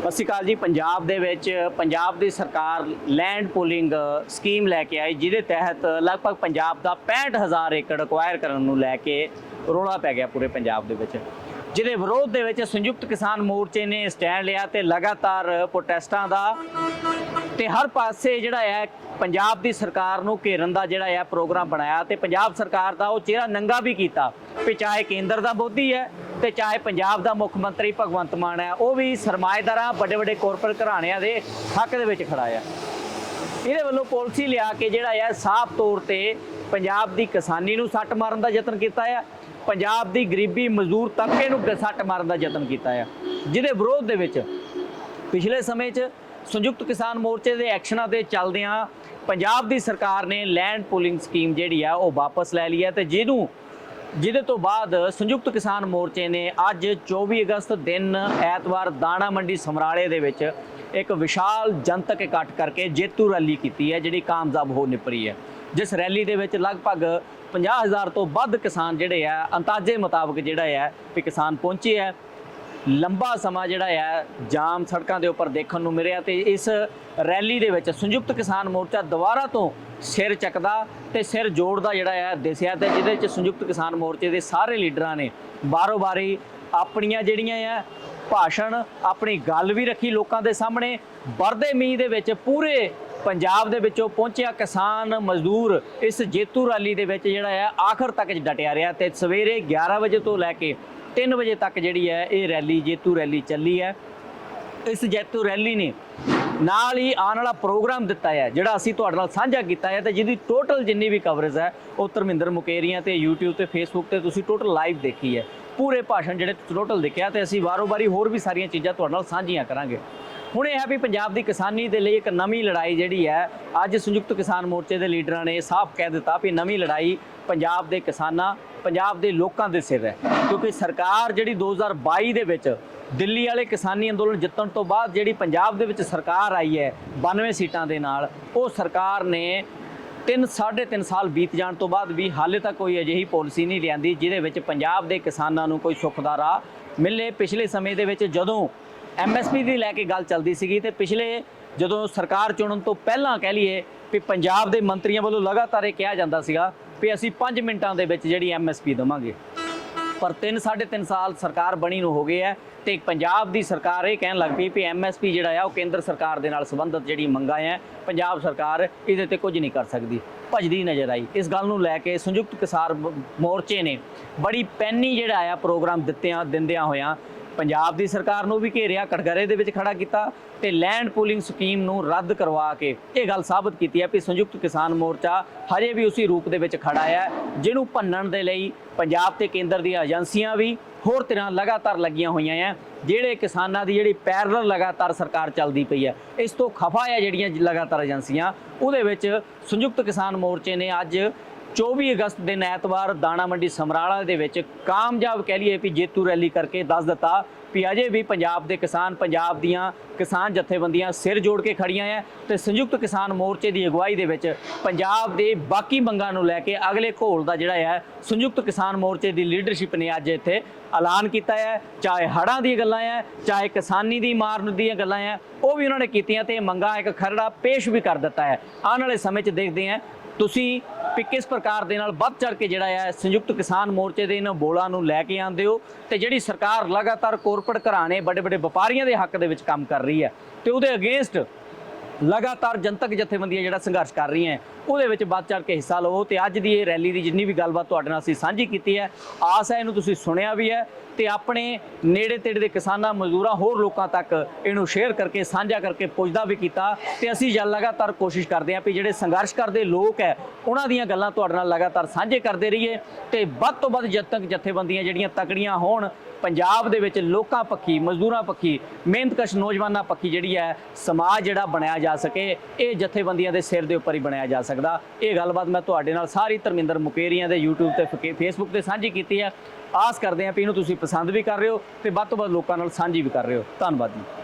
ਸਤਿ ਸ਼੍ਰੀ ਅਕਾਲ ਜੀ। ਪੰਜਾਬ ਦੇ ਵਿੱਚ ਪੰਜਾਬ ਦੀ ਸਰਕਾਰ ਲੈਂਡ ਪੂਲਿੰਗ ਸਕੀਮ ਲੈ ਕੇ ਆਈ, ਜਿਹਦੇ ਤਹਿਤ ਲਗਭਗ ਪੰਜਾਬ ਦਾ 65000 ਏਕੜ ਅਕਵਾਇਰ ਕਰਨ ਨੂੰ ਲੈ ਕੇ ਰੋਲਾ ਪੈ ਗਿਆ ਪੂਰੇ ਪੰਜਾਬ ਦੇ ਵਿੱਚ। ਜਿਹਦੇ ਵਿਰੋਧ ਦੇ ਵਿੱਚ ਸੰਯੁਕਤ ਕਿਸਾਨ ਮੋਰਚੇ ਨੇ ਸਟੈਂਡ ਲਿਆ ਤੇ ਲਗਾਤਾਰ ਪ੍ਰੋਟੈਸਟਾਂ ਦਾ। ਤੇ ਹਰ ਪਾਸੇ ਜਿਹੜਾ ਹੈ, ਪੰਜਾਬ ਦੀ ਸਰਕਾਰ ਨੂੰ ਘੇਰਨ ਦਾ ਜਿਹੜਾ ਹੈ ਪ੍ਰੋਗਰਾਮ ਬਣਾਇਆ ਤੇ ਪੰਜਾਬ ਸਰਕਾਰ ਦਾ ਉਹ ਚਿਹਰਾ ਨੰਗਾ ਵੀ ਕੀਤਾ ਵੀ ਚਾਹੇ ਕੇਂਦਰ ਦਾ ਮੋਦੀ ਹੈ ਤੇ ਚਾਹੇ ਪੰਜਾਬ ਦਾ ਮੁੱਖ ਮੰਤਰੀ ਭਗਵੰਤ ਮਾਨ ਹੈ, ਉਹ ਵੀ ਸਰਮਾਏਦਾਰਾਂ ਵੱਡੇ ਵੱਡੇ ਕਾਰਪੋਰੇਟ ਘਰਾਣਿਆਂ ਦੇ ਹੱਕ ਦੇ ਵਿੱਚ ਖੜਾ ਆ। ਇਹਦੇ ਵੱਲੋਂ ਪਾਲਿਸੀ ਲਿਆ ਕੇ ਜਿਹੜਾ ਆ, ਸਾਫ਼ ਤੌਰ ਤੇ ਪੰਜਾਬ ਦੀ ਕਿਸਾਨੀ ਨੂੰ ਸੱਟ ਮਾਰਨ ਦਾ ਯਤਨ ਕੀਤਾ ਆ, ਪੰਜਾਬ ਦੀ ਗਰੀਬੀ ਮਜ਼ਦੂਰ ਤਬਕੇ ਨੂੰ ਸੱਟ ਮਾਰਨ ਦਾ ਯਤਨ ਕੀਤਾ ਆ। ਜਿਹਦੇ ਵਿਰੋਧ ਦੇ ਵਿੱਚ ਪਿਛਲੇ ਸਮੇਂ 'ਚ ਸੰਯੁਕਤ ਕਿਸਾਨ ਮੋਰਚੇ ਦੇ ਐਕਸ਼ਨਾਂ ਦੇ ਚੱਲਦਿਆਂ ਪੰਜਾਬ ਦੀ ਸਰਕਾਰ ਨੇ ਲੈਂਡ ਪੂਲਿੰਗ ਸਕੀਮ ਜਿਹੜੀ ਆ, ਉਹ ਵਾਪਸ ਲੈ ਲਈ ਹੈ ਤੇ ਜਿਹਨੂੰ ਜਿਹਦੇ ਤੋਂ ਬਾਅਦ ਸੰਯੁਕਤ ਕਿਸਾਨ ਮੋਰਚੇ ਨੇ ਅੱਜ 24 ਅਗਸਤ ਦਿਨ ਐਤਵਾਰ ਦਾਣਾ ਮੰਡੀ ਸਮਰਾਲੇ ਦੇ ਵਿੱਚ ਇੱਕ ਵਿਸ਼ਾਲ ਜਨਤਕ ਇਕੱਠ ਕਰਕੇ ਜੇਤੂ ਰੈਲੀ ਕੀਤੀ ਹੈ, ਜਿਹੜੀ ਕਾਮਯਾਬ ਹੋ ਨਿਪਰੀ ਹੈ। ਜਿਸ ਰੈਲੀ ਦੇ ਵਿੱਚ ਲਗਭਗ 50000 ਤੋਂ ਵੱਧ ਕਿਸਾਨ ਜਿਹੜੇ ਆ, ਅੰਦਾਜ਼ੇ ਮੁਤਾਬਕ ਜਿਹੜਾ ਹੈ ਵੀ ਕਿਸਾਨ ਪਹੁੰਚੇ ਹੈ ਲੰਬਾ ਸਮਾਂ ਜਿਹੜਾ ਹੈ ਜਾਮ ਸੜਕਾਂ ਦੇ ਉੱਪਰ ਦੇਖਣ ਨੂੰ ਮਿਲਿਆ ਤੇ ਇਸ ਰੈਲੀ ਦੇ ਵਿੱਚ ਸੰਯੁਕਤ ਕਿਸਾਨ ਮੋਰਚਾ ਦੁਬਾਰਾ ਤੋਂ ਸਿਰ ਚੱਕਦਾ ਤੇ ਸਿਰ ਜੋੜਦਾ ਜਿਹੜਾ ਹੈ ਦਿਸਿਆ ਤੇ ਜਿਹਦੇ ਵਿੱਚ ਸੰਯੁਕਤ ਕਿਸਾਨ ਮੋਰਚੇ ਦੇ ਸਾਰੇ ਲੀਡਰਾਂ ਨੇ। ਬਾਰੋ-ਬਾਰੀ ਆਪਣੀਆਂ ਜਿਹੜੀਆਂ ਆ, ਭਾਸ਼ਣ, ਆਪਣੀ ਗੱਲ ਵੀ ਰੱਖੀ ਲੋਕਾਂ ਦੇ ਸਾਹਮਣੇ। ਵਰਦੇ ਮੀਂਹ ਦੇ ਵਿੱਚ ਪੂਰੇ ਪੰਜਾਬ ਦੇ ਵਿੱਚੋਂ ਪਹੁੰਚਿਆ ਕਿਸਾਨ ਮਜ਼ਦੂਰ। ਇਸ ਜੇਤੂ ਰੈਲੀ ਦੇ ਵਿੱਚ ਜਿਹੜਾ ਹੈ ਆਖਰ ਤੱਕ ਡਟਿਆ ਰਿਹਾ ਤੇ ਸਵੇਰੇ 11 ਵਜੇ ਤੋਂ ਲੈ ਕੇ 3 ਵਜੇ ਤੱਕ ਜਿਹੜੀ ਹੈ ਇਹ ਰੈਲੀ, ਜੇਤੂ ਰੈਲੀ ਚੱਲੀ ਹੈ ਇਸ ਜੇਤੂ ਰੈਲੀ ਨੇ ਨਾਲ ਹੀ ਆਉਣ ਵਾਲਾ ਪ੍ਰੋਗਰਾਮ ਦਿੱਤਾ ਹੈ, ਜਿਹੜਾ ਅਸੀਂ ਤੁਹਾਡੇ ਨਾਲ ਸਾਂਝਾ ਕੀਤਾ ਹੈ ਤੇ ਜਿਹਦੀ ਟੋਟਲ ਜਿੰਨੀ ਵੀ ਕਵਰੇਜ ਹੈ, ਉਹ ਧਰਮਿੰਦਰ ਮੁਕੇਰੀਆਂ ਤੇ YouTube ਤੇ Facebook ਤੇ ਤੁਸੀਂ ਟੋਟਲ ਲਾਈਵ ਦੇਖੀ ਹੈ। ਪੂਰੇ ਭਾਸ਼ਣ ਜਿਹੜੇ ਟੋਟਲ ਦੇਖਿਆ ਤੇ ਅਸੀਂ ਵਾਰੋ-ਵਾਰੀ ਹੋਰ ਵੀ ਸਾਰੀਆਂ ਚੀਜ਼ਾਂ ਤੁਹਾਡੇ ਨਾਲ ਸਾਂਝੀਆਂ ਕਰਾਂਗੇ। ਹੁਣ ਇਹ ਹੈ ਵੀ ਪੰਜਾਬ ਦੀ ਕਿਸਾਨੀ ਦੇ ਲਈ ਇੱਕ ਨਵੀਂ ਲੜਾਈ ਜਿਹੜੀ ਹੈ, ਅੱਜ ਸੰਯੁਕਤ ਕਿਸਾਨ ਮੋਰਚੇ ਦੇ ਲੀਡਰਾਂ ਨੇ ਸਾਫ਼ ਕਹਿ ਦਿੱਤਾ ਵੀ ਨਵੀਂ ਲੜਾਈ ਪੰਜਾਬ ਦੇ ਕਿਸਾਨਾਂ, ਪੰਜਾਬ ਦੇ ਲੋਕਾਂ ਦੇ ਸਿਰ ਹੈ। ਕਿਉਂਕਿ ਸਰਕਾਰ ਜਿਹੜੀ 2022 ਦੇ ਵਿੱਚ ਦਿੱਲੀ ਵਾਲੇ ਕਿਸਾਨੀ ਅੰਦੋਲਨ ਜਿੱਤਣ ਤੋਂ ਬਾਅਦ ਜਿਹੜੀ ਪੰਜਾਬ ਦੇ ਵਿੱਚ ਸਰਕਾਰ ਆਈ ਹੈ 92 ਸੀਟਾਂ ਦੇ ਨਾਲ, ਉਹ ਸਰਕਾਰ ਨੇ 3 3.5 ਸਾਲ ਬੀਤ ਜਾਣ ਤੋਂ ਬਾਅਦ ਵੀ ਹਾਲੇ ਤੱਕ ਕੋਈ ਅਜਿਹੀ ਪਾਲਿਸੀ ਨਹੀਂ ਲਿਆਂਦੀ, ਜਿਹਦੇ ਵਿੱਚ ਪੰਜਾਬ ਦੇ ਕਿਸਾਨਾਂ ਨੂੰ ਕੋਈ ਸੁੱਖ ਦਾ ਰਾਹ ਮਿਲੇ। ਪਿਛਲੇ ਸਮੇਂ ਦੇ ਵਿੱਚ ਜਦੋਂ ਐਮਐਸਪੀ ਦੀ ਲੈ ਕੇ ਗੱਲ ਚੱਲਦੀ ਸੀਗੀ ਤੇ ਪਿਛਲੇ ਜਦੋਂ ਸਰਕਾਰ ਚੁਣਨ ਤੋਂ ਪਹਿਲਾਂ ਕਹਿ ਲਈਏ ਵੀ ਪੰਜਾਬ ਦੇ ਮੰਤਰੀਆਂ ਵੱਲੋਂ ਲਗਾਤਾਰ ਇਹ ਕਿਹਾ ਜਾਂਦਾ ਸੀਗਾ ਵੀ ਅਸੀਂ 5 ਮਿੰਟਾਂ ਦੇ ਵਿੱਚ ਜਿਹੜੀ ਐਮਐਸਪੀ ਦੇਵਾਂਗੇ। ਪਰ 3 3.5 ਸਾਲ ਸਰਕਾਰ ਬਣੀ ਨੂੰ ਹੋ ਗਏ ਹੈ ਤੇ ਪੰਜਾਬ ਦੀ ਸਰਕਾਰ ਇਹ ਕਹਿਣ ਲੱਗ ਪਈ ਵੀ ਐਮਐਸਪੀ ਜਿਹੜਾ ਆ ਉਹ ਕੇਂਦਰ ਸਰਕਾਰ ਦੇ ਨਾਲ ਸੰਬੰਧਿਤ ਜਿਹੜੀ ਮੰਗਾਂ ਹੈ ਪੰਜਾਬ ਸਰਕਾਰ ਇਹਦੇ ਤੇ ਕੁਝ ਨਹੀਂ ਕਰ ਸਕਦੀ। ਭਜਦੀ ਨਜ਼ਰ ਆਈ। ਇਸ ਗੱਲ ਨੂੰ ਲੈ ਕੇ ਸੰਯੁਕਤ ਕਿਸਾਨ ਮੋਰਚੇ ਨੇ ਬੜੀ ਪੈਨੀ ਜਿਹੜਾ ਆ ਪ੍ਰੋਗਰਾਮ ਦਿੱਤਿਆਂ, ਦਿੰਦਿਆਂ ਹੋਇਆਂ ਪੰਜਾਬ ਦੀ ਸਰਕਾਰ ਨੂੰ ਵੀ ਘੇਰਿਆ, ਕਟਗਰੇ ਦੇ ਵਿੱਚ ਖੜਾ ਕੀਤਾ ਤੇ ਲੈਂਡ ਪੂਲਿੰਗ ਸਕੀਮ ਨੂੰ ਰੱਦ ਕਰਵਾ ਕੇ ਇਹ ਗੱਲ ਸਾਬਤ ਕੀਤੀ ਹੈ ਕਿ ਸੰਯੁਕਤ ਕਿਸਾਨ ਮੋਰਚਾ ਹਜੇ ਵੀ ਉਸੇ ਰੂਪ ਦੇ ਵਿੱਚ ਖੜਾ ਹੈ, ਜਿਹਨੂੰ ਭੰਨਣ ਦੇ ਲਈ ਪੰਜਾਬ ਤੇ ਕੇਂਦਰ ਦੀਆਂ ਏਜੰਸੀਆਂ ਵੀ ਹੋਰ ਤਰ੍ਹਾਂ ਲਗਾਤਾਰ ਲੱਗੀਆਂ ਹੋਈਆਂ ਹੈ, ਜਿਹੜੇ ਕਿਸਾਨਾਂ ਦੀ ਜਿਹੜੀ ਪੈਰਲਲ ਲਗਾਤਾਰ ਸਰਕਾਰ ਚੱਲਦੀ ਪਈ ਹੈ, ਇਸ ਤੋਂ ਖਫਾ ਹੈ ਜਿਹੜੀਆਂ ਲਗਾਤਾਰ ਏਜੰਸੀਆਂ, ਉਹਦੇ ਵਿੱਚ ਸੰਯੁਕਤ ਕਿਸਾਨ ਮੋਰਚੇ ਨੇ ਅੱਜ 24 ਅਗਸਤ ਦਿਨ ਐਤਵਾਰ ਦਾਣਾ ਮੰਡੀ ਸਮਰਾਲਾ ਦੇ ਵਿੱਚ ਕਾਮਯਾਬ ਕਹਿ ਲਈਏ ਵੀ ਜੇਤੂ ਰੈਲੀ ਕਰਕੇ ਦੱਸ ਦਿੱਤਾ ਵੀ ਅਜੇ ਵੀ ਪੰਜਾਬ ਦੇ ਕਿਸਾਨ ਪੰਜਾਬ ਦੀਆਂ ਕਿਸਾਨ ਜਥੇਬੰਦੀਆਂ ਸਿਰ ਜੋੜ ਕੇ ਖੜੀਆਂ ਐ ਤੇ ਸੰਯੁਕਤ ਕਿਸਾਨ ਮੋਰਚੇ ਦੀ ਅਗਵਾਈ ਦੇ ਵਿੱਚ ਪੰਜਾਬ ਦੇ ਬਾਕੀ ਮੰਗਾਂ ਨੂੰ ਲੈ ਕੇ ਅਗਲੇ ਘੋਲ ਦਾ ਜਿਹੜਾ ਹੈ ਸੰਯੁਕਤ ਕਿਸਾਨ ਮੋਰਚੇ ਦੀ ਲੀਡਰਸ਼ਿਪ ਨੇ ਅੱਜ ਇੱਥੇ ਐਲਾਨ ਕੀਤਾ ਹੈ ਚਾਹੇ ਹੜ੍ਹਾਂ ਦੀ ਗੱਲਾਂ ਹੈ ਚਾਹੇ ਕਿਸਾਨੀ ਦੀ ਮਾਰਨ ਦੀਆਂ ਗੱਲਾਂ ਹੈ ਉਹ ਵੀ ਉਹਨਾਂ ਨੇ ਕੀਤੀਆਂ ਤੇ ਇਹ ਮੰਗਾਂ ਇੱਕ ਖਰੜਾ ਪੇਸ਼ ਵੀ ਕਰ ਦਿੱਤਾ ਹੈ ਆਉਣ ਵਾਲੇ ਸਮੇਂ 'ਚ ਦੇਖਦੇ ਹਾਂ ਤੁਸੀਂ ਵੀ ਕਿਸ ਪ੍ਰਕਾਰ ਦੇ ਨਾਲ ਵੱਧ ਚੜ ਕੇ ਜਿਹੜਾ ਹੈ ਸੰਯੁਕਤ ਕਿਸਾਨ ਮੋਰਚੇ ਦੇ ਇਹਨਾਂ ਬੋਲਾਂ ਨੂੰ ਲੈ ਕੇ ਆਉਂਦੇ ਹੋ ਤੇ ਜਿਹੜੀ ਸਰਕਾਰ ਲਗਾਤਾਰ ਕਾਰਪੋਰੇਟ ਘਰਾਣੇ ਵੱਡੇ ਵੱਡੇ ਵਪਾਰੀਆਂ ਦੇ ਹੱਕ ਦੇ ਵਿੱਚ ਕੰਮ ਕਰ ਰਹੀ ਹੈ ਤੇ ਉਹਦੇ ਅਗੇਂਸਟ ਲਗਾਤਾਰ ਜਨਤਕ ਜਥੇਬੰਦੀਆਂ ਜਿਹੜਾ ਸੰਘਰਸ਼ ਕਰ ਰਹੀਆਂ ਉਹਦੇ ਵਿੱਚ ਵੱਧ ਚੜ ਕੇ ਹਿੱਸਾ ਲਵੋ ਤੇ ਅੱਜ ਦੀ ਇਹ ਰੈਲੀ ਦੀ ਜਿੰਨੀ ਵੀ ਗੱਲਬਾਤ ਤੁਹਾਡੇ ਨਾਲ ਅਸੀਂ ਸਾਂਝੀ ਕੀਤੀ ਹੈ, ਆਸ ਹੈ ਇਹਨੂੰ ਤੁਸੀਂ ਸੁਣਿਆ ਵੀ ਹੈ ਤੇ ਆਪਣੇ ਨੇੜੇ ਤੇੜੇ ਦੇ ਕਿਸਾਨਾਂ, ਮਜ਼ਦੂਰਾਂ, ਹੋਰ ਲੋਕਾਂ ਤੱਕ ਇਹਨੂੰ ਸ਼ੇਅਰ ਕਰਕੇ, ਸਾਂਝਾ ਕਰਕੇ ਪੁੱਜਦਾ ਵੀ ਕੀਤਾ ਤੇ ਅਸੀਂ ਜਲ ਲਗਾਤਾਰ ਕੋਸ਼ਿਸ਼ ਕਰਦੇ ਹਾਂ ਵੀ ਜਿਹੜੇ ਸੰਘਰਸ਼ ਕਰਦੇ ਲੋਕ ਹੈ, ਉਹਨਾਂ ਦੀਆਂ ਗੱਲਾਂ ਤੁਹਾਡੇ ਨਾਲ ਲਗਾਤਾਰ ਸਾਂਝੇ ਕਰਦੇ ਰਹੀਏ ਤੇ ਵੱਧ ਤੋਂ ਵੱਧ ਜਨਤਕ ਜਥੇਬੰਦੀਆਂ ਜਿਹੜੀਆਂ ਤਕੜੀਆਂ ਹੋਣ, ਪੰਜਾਬ ਦੇ ਵਿੱਚ ਲੋਕਾਂ ਪੱਖੀ, ਮਜ਼ਦੂਰਾਂ ਪੱਖੀ, ਮਿਹਨਤਕਸ਼ ਨੌਜਵਾਨਾਂ ਪੱਖੀ ਜਿਹੜੀ ਹੈ, ਸਮਾਜ ਜਿਹੜਾ ਬਣਾਇਆ ਜਾ ਸਕੇ, ਇਹ ਜਥੇਬੰਦੀਆਂ ਦੇ ਸਿਰ ਦੇ ਉੱਪਰ ਹੀ ਬਣਾਇਆ ਜਾ ਸਕਦਾ। ਇਹ ਗੱਲਬਾਤ ਮੈਂ ਤੁਹਾਡੇ ਨਾਲ ਸਾਰੀ ਧਰਮਿੰਦਰ ਮੁਕੇਰੀਆਂ ਦੇ YouTube ਤੇ ਫਕੇ- Facebook ਤੇ ਸਾਂਝੀ ਕੀਤੀ ਹੈ। ਆਸ ਕਰਦੇ ਹਾਂ ਵੀ ਇਹਨੂੰ ਤੁਸੀਂ ਪਸੰਦ ਵੀ ਕਰ ਰਹੇ ਹੋ ਤੇ ਵੱਧ ਤੋਂ ਵੱਧ ਲੋਕਾਂ ਨਾਲ ਸਾਂਝੀ ਵੀ ਕਰ ਰਹੇ ਹੋ। ਧੰਨਵਾਦ ਜੀ।